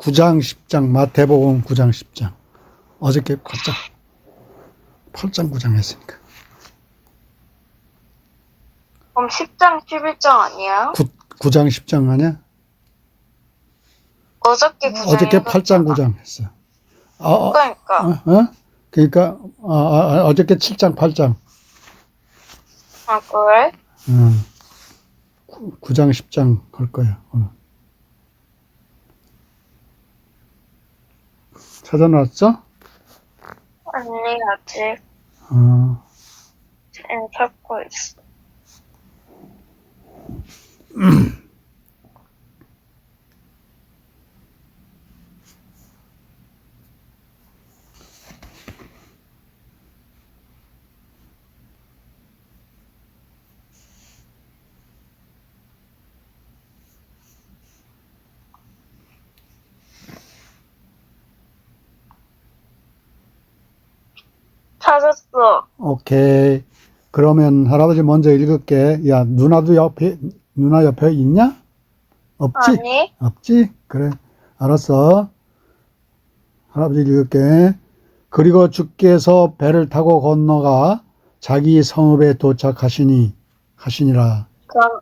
9장 10장 마태복음 9장 10장 어저께 8장 8장 9장 했으니까 그럼 10장, 11장 아니에요? 9, 9장 10장 아니야? 어저께 9장. 어저께 8장 9장 했어. 아, 어, 그러니까. 어, 어? 그러니까 아, 아, 어저께 7장 8장 아, 그래? 음. 9장 10장 할 거야 오늘. 찾아놨어? 아니, 아직. 어. 지금 찾고 있어. 찾았어. 오케이. 그러면 할아버지 먼저 읽을게. 야, 누나도 옆에, 누나 옆에 있냐? 없지? 아니, 없지? 그래. 알았어. 할아버지 읽을게. 그리고 주께서 배를 타고 건너가 자기 성읍에 도착하시니, 하시니라. 그런,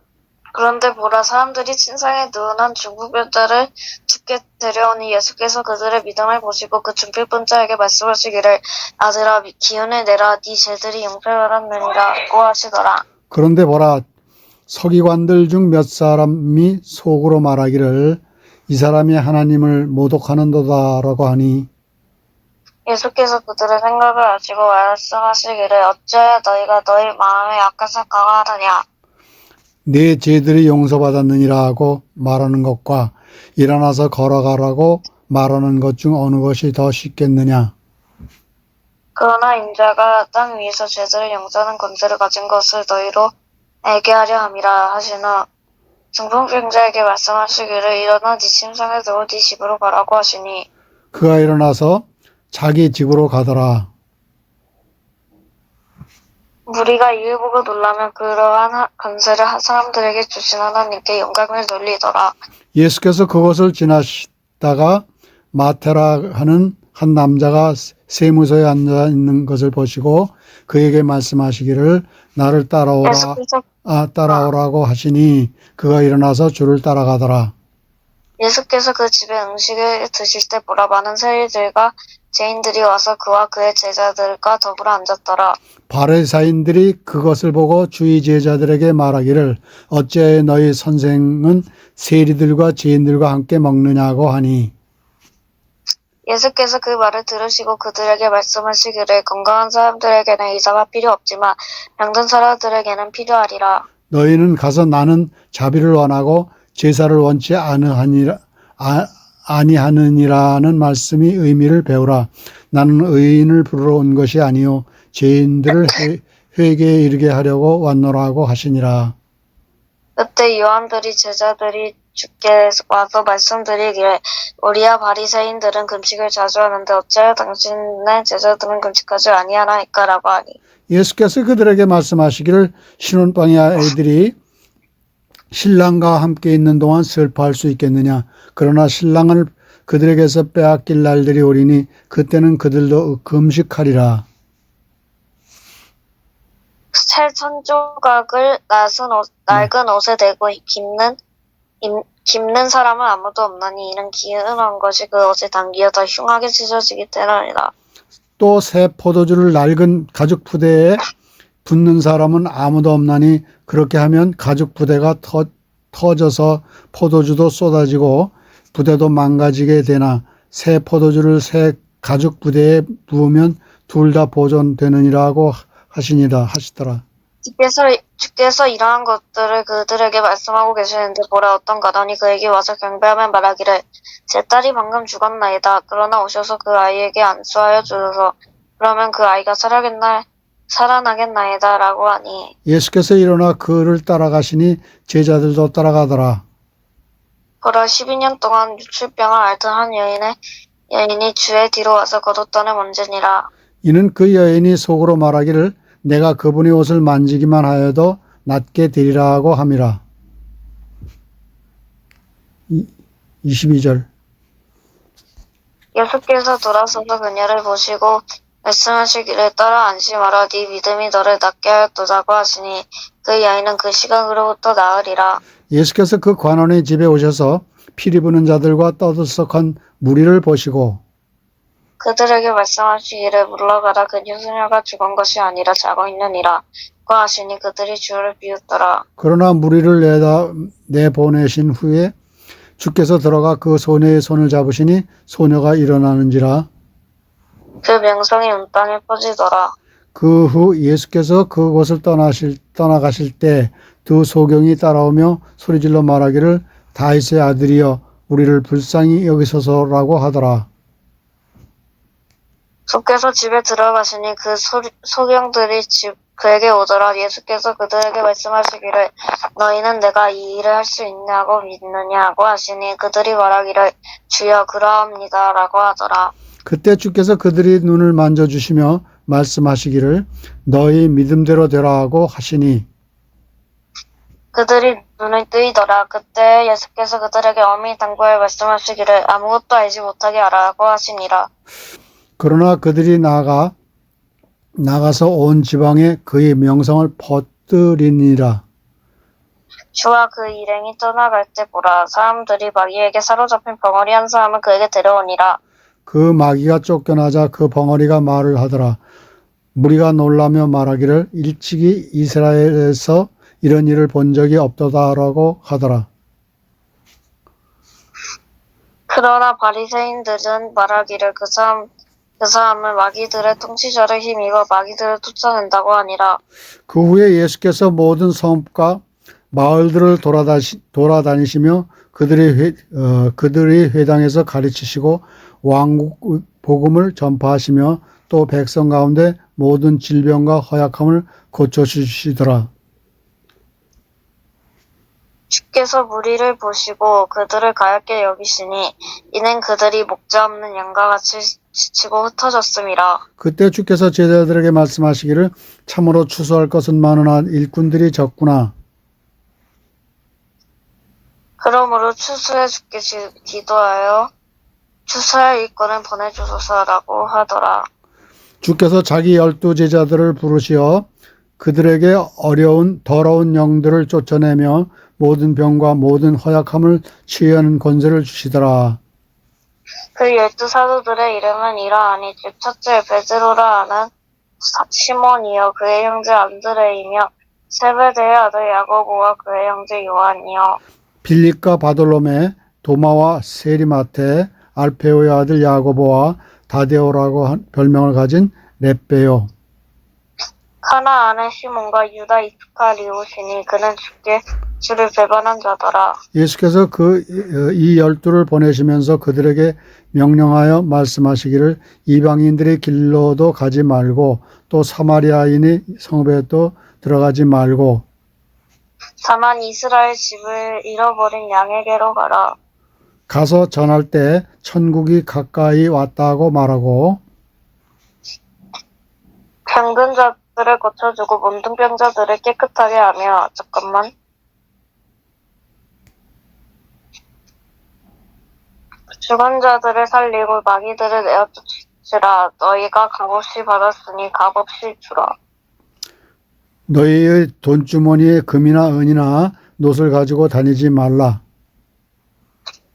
그런데 보라, 사람들이 침상에 누운 한 중국 여자를 죽게 데려오니 예수께서 그들의 믿음을 보시고 그 중필분 자에게 말씀하시기를 아들아, 기운을 내라, 네 죄들이 용서받았느니라고 하시더라. 그런데 보라, 서기관들 중 몇 사람이 속으로 말하기를 이 사람이 하나님을 모독하는도다라고 하니 예수께서 그들의 생각을 아시고 말씀하시기를 어찌하여 너희가 너희 마음에 약한 생각을 하느냐 내 죄들이 용서받았느니라 하고 말하는 것과 일어나서 걸어가라고 말하는 것 중 어느 것이 더 쉽겠느냐? 그러나 인자가 땅 위에서 죄들을 용서하는 권세를 가진 것을 너희로 알게 하려 함이라 하시나 중풍병자에게 말씀하시기를 일어나 네 침상에 들어 네 집으로 가라고 하시니 그가 일어나서 자기 집으로 가더라. 무리가 이를 보고 놀라면 그러한 하- 사람들에게 주신 하나님께 영광을 돌리더라 예수께서 그곳을 지나시다가 마테라 하는 한 남자가 세무서에 앉아 있는 것을 보시고 그에게 말씀하시기를 나를 따라오라 아 따라오라고 하시니 그가 일어나서 줄을 따라가더라. 예수께서 그 집에 음식을 드실 때 보라 많은 세리들과 죄인들이 와서 그와 그의 제자들과 더불어 앉았더라. 바리사인들이 그것을 보고 주의 제자들에게 말하기를 어째 너희 선생은 세리들과 죄인들과 함께 먹느냐고 하니 예수께서 그 말을 들으시고 그들에게 말씀하시기를 건강한 사람들에게는 의사가 필요 없지만 병든 사람들에게는 필요하리라. 너희는 가서 나는 자비를 원하고 제사를 원치 않으하니라 아, 아니하느니라는 말씀이 의미를 배우라. 나는 의인을 부르러 온 것이 아니요 죄인들을 회, 회개에 이르게 하려고 왔노라고 하시니라. 그때 요한들이 제자들이 주께 와서 말씀드리기를 우리야 바리새인들은 금식을 자주 하는데 어찌하여 당신의 제자들은 금식하지 아니하나이까라고 하니 예수께서 그들에게 말씀하시기를 신혼방의 아이들이 신랑과 함께 있는 동안 슬퍼할 수 있겠느냐. 그러나 신랑을 그들에게서 빼앗길 날들이 오리니 그때는 그들도 금식하리라. 새 천조각을 낡은 옷, 낡은 옷에 대고 깁는 임- 깁는 사람은 아무도 없나니 이는 기은한 것이 그 옷에 담기어 더 흉하게 찢어지기 때문이다. 또새 포도주를 낡은 가죽 부대에 붓는 사람은 아무도 없나니 그렇게 하면 가죽 부대가 터, 터져서 포도주도 쏟아지고 부대도 망가지게 되나 새 포도주를 새 가죽 부대에 부으면 둘 다 보존되느니라고 하시니라 하시더라. 주께서, 주께서 이러한 것들을 그들에게 말씀하고 계시는데 보라 어떤 가던이 그에게 와서 경배하며 말하기를 제 딸이 방금 죽었나이다. 그러나 오셔서 그 아이에게 안수하여 주소서. 그러면 그 아이가 살아겠나, 살아나겠나이다. 라고 하니 예수께서 일어나 그를 따라가시니 제자들도 따라가더라. 보라 12년 동안 유출병을 앓던 한 여인의 여인이 주의 뒤로 와서 거뒀더니 문제니라. 이는 그 여인이 속으로 말하기를 내가 그분의 옷을 만지기만 하여도 낫게 되리라고 함이라. 22절 예수께서 돌아서서 그녀를 보시고 말씀하시기를 따라 안심하라 네 믿음이 너를 낫게 하였도다고 하시니 그 여인은 그 시각으로부터 나으리라. 예수께서 그 관원의 집에 오셔서 피리 부는 자들과 떠들썩한 무리를 보시고 그들에게 말씀하시기를 물러가라. 그녀 소녀가 죽은 것이 아니라 자고 있느니라. 고 하시니 그들이 주를 비웃더라. 그러나 무리를 내다 내보내신 후에 주께서 들어가 그 소녀의 손을 잡으시니 소녀가 일어나는지라 그 명성이 온 땅에 퍼지더라. 그 후 예수께서 그곳을 떠나실 떠나가실 때 두 소경이 따라오며 소리질러 말하기를 다윗의 아들이여 우리를 불쌍히 여기소서라고 하더라. 주께서 집에 들어가시니 그 소리- 소경들이 집 그에게 오더라. 예수께서 그들에게 말씀하시기를 너희는 내가 이 일을 할 수 있냐고 믿느냐고 하시니 그들이 말하기를 주여 그러합니다라고 하더라 그때 주께서 그들이 눈을 만져주시며 말씀하시기를 너희 믿음대로 되라 하고 하시니. 그들이 눈을 뜨이더라. 그때 예수께서 그들에게 어미 당부하여 말씀하시기를 아무것도 알지 못하게 하라고 하시니라. 그러나 그들이 나가 나가서 온 지방에 그의 명성을 퍼뜨리니라. 주와 그 일행이 떠나갈 때 보라. 사람들이 마귀에게 사로잡힌 벙어리 한 사람을 그에게 데려오니라 그 마귀가 쫓겨나자 그 벙어리가 말을 하더라. 무리가 놀라며 말하기를 일찍이 이스라엘에서 이런 일을 본 적이 없도다라고 하더라. 그러나 바리새인들은 말하기를 그 사람 그 사람은 마귀들의 통치자를 힘입어 마귀들을 쫓아낸다고 하니라. 그 후에 예수께서 모든 성읍과 마을들을 돌아다시, 돌아다니시며 그들의 회, 어, 그들의 회당에서 가르치시고 왕국 복음을 전파하시며 또 백성 가운데 모든 질병과 허약함을 고쳐 주시더라. 주께서 무리를 보시고 그들을 가얗게 여기시니 이는 그들이 목자 없는 양과 같이 지치고 흩어졌음이라. 그때 주께서 제자들에게 말씀하시기를 참으로 추수할 것은 많으나 일꾼들이 적구나. 그러므로 추수해 주께 지- 기도하여 추수할 일꾼을 보내주소서라고 하더라. 주께서 자기 열두 제자들을 부르시어 그들에게 어려운 더러운 영들을 쫓아내며 모든 병과 모든 허약함을 치유하는 권세를 주시더라. 그 열두 사도들의 이름은 이러하니 즉 첫째 베드로라 하는 사- 시몬이요 그의 형제 안드레이며 세베대의 아들 야고보와 그의 형제 요한이요 빌립과 바돌로메, 도마와 세리마테, 알페오의 아들 야고보와 다데오라고 한 별명을 가진 렛베요. 카나 안의 시몬과 유다 이스카리오시니 그는 주께 주를 배반한 자더라 예수께서 그 이 열두를 보내시면서 그들에게 명령하여 말씀하시기를 이방인들의 길로도 가지 말고 또 사마리아인의 성읍에도 들어가지 말고 다만 이스라엘 집을 잃어버린 양에게로 가라. 가서 전할 때 천국이 가까이 왔다고 말하고 병든 자들을 고쳐주고 문둥병자들을 깨끗하게 하며 잠깐만. 죽은 자들을 살리고 마귀들을 내어 쫓으라. 너희가 값없이 받았으니 값없이 주라 너희의 돈주머니에 금이나 은이나 노을 가지고 다니지 말라.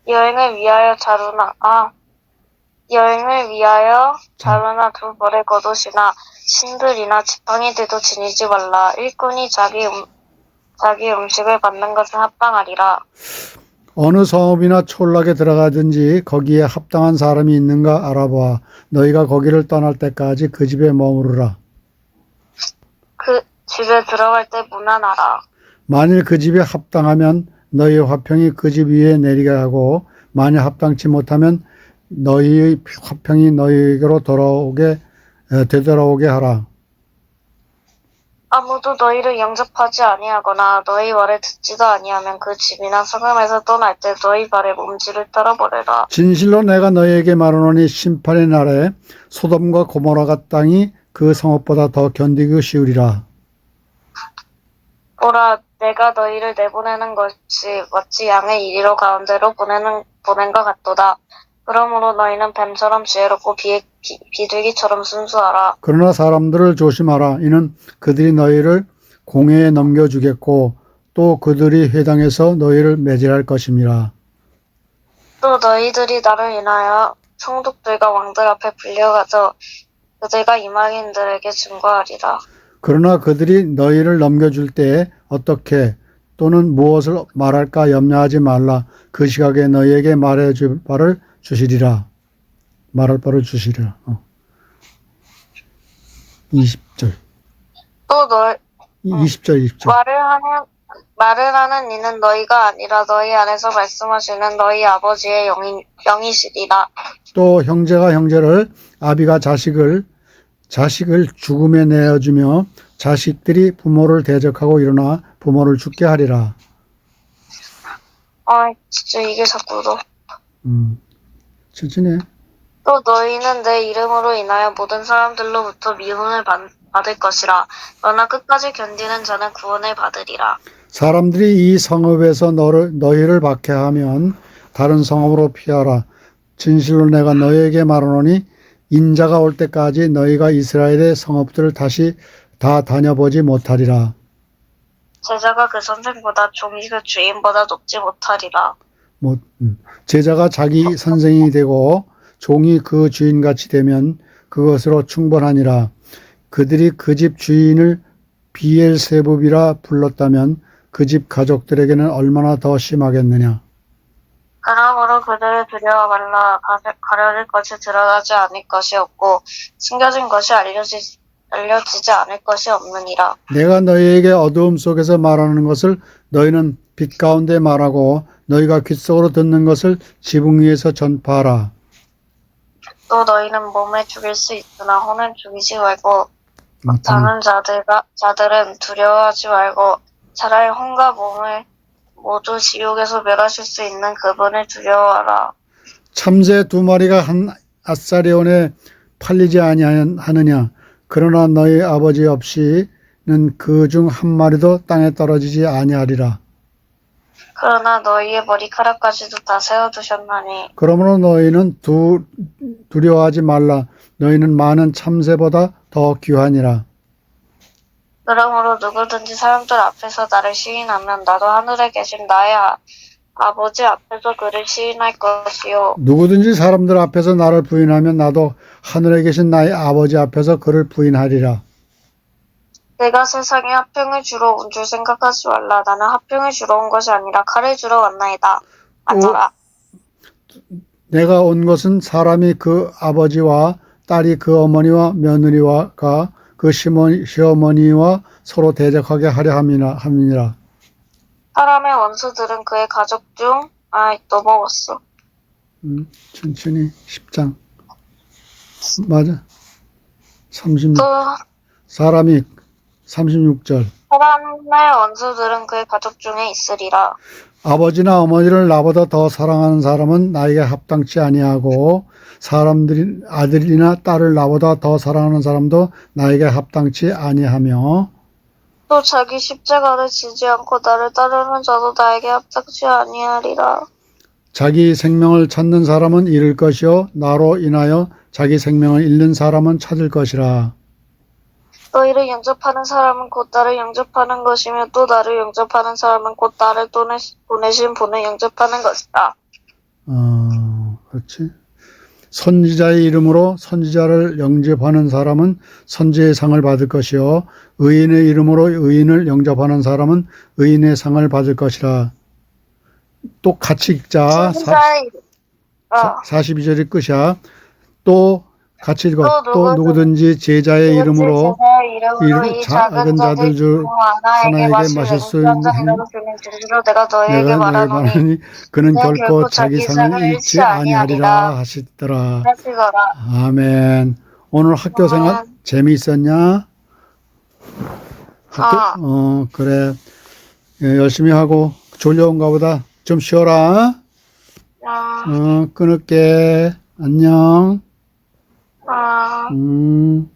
여행을 위하여 자루나 아 여행을 위하여 자루나 두 벌의 겉옷이나 신들이나 지팡이들도 지니지 말라 일꾼이 자기 음, 자기 음식을 받는 것은 합당하리라 어느 성읍이나 촌락에 들어가든지 거기에 합당한 사람이 있는가 알아봐. 너희가 거기를 떠날 때까지 그 집에 머무르라. 그 집에 들어갈 때 무난하라 만일 그 집에 합당하면 너희의 화평이 그 집 위에 내리게 하고 만일 합당치 못하면 너희의 화평이 너희에게로 돌아오게 에, 되돌아오게 하라. 아무도 너희를 영접하지 아니하거나 너희 말을 듣지도 아니하면 그 집이나 성읍에서 떠날 때 너희 발에 몸지를 떨어버려라 진실로 내가 너희에게 말하노니 심판의 날에 소돔과 고모라가 땅이 그 성읍보다 더 견디기 쉬우리라. 보라, 내가 너희를 내보내는 것이 마치 양을 이리로 가운데로 보내는, 보낸 것 같도다. 그러므로 너희는 뱀처럼 지혜롭고 비, 비, 비 둘기처럼 순수하라. 그러나 사람들을 조심하라. 이는 그들이 너희를 공회에 넘겨주겠고 또 그들이 회당에서 너희를 매질할 것임이라. 또 너희들이 나를 인하여 총독들과 왕들 앞에 불려가서 그들과 이방인들에게 증거하리라. 그러나 그들이 너희를 넘겨줄 때 어떻게 또는 무엇을 말할까 염려하지 말라. 그 시각에 너희에게 말해 줄 바를 주시리라. 말할 바를 주시리라. 어. 20절. 또 너, 20절, 20절. 말을 하는 말을 하는 이는 너희가 아니라 너희 안에서 말씀하시는 너희 아버지의 영이, 영이시리라. 또 형제가 형제를 아비가 자식을 자식을 죽음에 내어주며 자식들이 부모를 대적하고 일어나 부모를 죽게 하리라. 아, 진짜 이게 자꾸 너. 음. 천천히 해. 또 너희는 내 이름으로 인하여 모든 사람들로부터 미움을 받, 받을 것이라. 그러나 끝까지 견디는 자는 구원을 받으리라. 사람들이 이 성읍에서 너를 너희를 박해하면 다른 성읍으로 피하라. 진실로 내가 너희에게 말하노니 인자가 올 때까지 너희가 이스라엘의 성읍들을 다시 다 다녀보지 못하리라. 제자가 그 선생보다 종이 그 주인보다 높지 못하리라. 뭐, 음. 제자가 자기 선생이 되고 종이 그 주인같이 되면 그것으로 충분하니라. 그들이 그 집 주인을 비엘세붑이라 불렀다면 그 집 가족들에게는 얼마나 더 심하겠느냐. 그러므로 그들을 두려워 말라. 가- 가려질 것이 드러나지 않을 것이 없고 숨겨진 것이 알려지, 알려지지 않을 것이 없느니라. 내가 너희에게 어두움 속에서 말하는 것을 너희는 빛 가운데 말하고 너희가 귓 속으로 듣는 것을 지붕 위에서 전파하라. 또 너희는 몸을 죽일 수 있으나 혼을 죽이지 말고 못하는 다른 자들과 자들은 두려워하지 말고 차라리 혼과 몸을 모두 지옥에서 멸하실 수 있는 그분을 두려워하라. 참새 두 마리가 한 아사리온에 팔리지 아니하느냐. 그러나 너희 아버지 없이는 그 중 한 마리도 땅에 떨어지지 아니하리라. 그러나 너희의 머리카락까지도 다 세워 두셨나니 그러므로 너희는 두, 두려워하지 말라. 너희는 많은 참새보다 더 귀하니라. 그러므로 누구든지 사람들 앞에서 나를 시인하면 나도 하늘에 계신 나의 아, 아버지 앞에서 그를 시인할 것이요. 누구든지 사람들 앞에서 나를 부인하면 나도 하늘에 계신 나의 아버지 앞에서 그를 부인하리라. 내가 세상에 화평을 주러 온 줄 생각하지 말라. 나는 화평을 주러 온 것이 아니라 칼을 주러 왔나이다. 앉아라. 내가 온 것은 사람이 그 아버지와 딸이 그 어머니와 며느리와가 그 시어머니와 서로 대적하게 하려 함이라 함이니라. 사람의 원수들은 그의 가족 중또 먹었어 음, 천천히 10장. 맞아. 36또 사람이 36절. 사람의 원수들은 그의 가족 중에 있으리라 아버지나 어머니를 나보다 더 사랑하는 사람은 나에게 합당치 아니하고 사람들이 아들이나 딸을 나보다 더 사랑하는 사람도 나에게 합당치 아니하며 또 자기 십자가를 지지 않고 나를 따르는 자도 나에게 합당치 아니하리라 자기 생명을 찾는 사람은 잃을 것이요 나로 인하여 자기 생명을 잃는 사람은 찾을 것이라. 너희를 영접하는 사람은 곧 나를 영접하는 것이며 또 나를 영접하는 사람은 곧 나를 보내, 보내신 분을 영접하는 것이다. 어, 그렇지. 선지자의 이름으로 선지자를 영접하는 사람은 선지의 상을 받을 것이요 의인의 이름으로 의인을 영접하는 사람은 의인의 상을 받을 것이라. 또 같이 읽자. 사, 선지자의 이름. 어, 42절이 끝이야. 또 같이 읽어. 또또 누구든지 제자의 이름으로 이름- 작은 자들 중 하나에게 마실 수수 있는 내가 너희 말하노니 그는 결코 자기 상을 잃지 아니하리라. 하시더라. 아멘. 오늘 학교 생활. 재미있었냐? 학교, 아. 어, 그래. 예, 열심히 하고 졸려온가 보다. 좀 쉬어라. 음, 어, 끊을게. 안녕. 음. 음.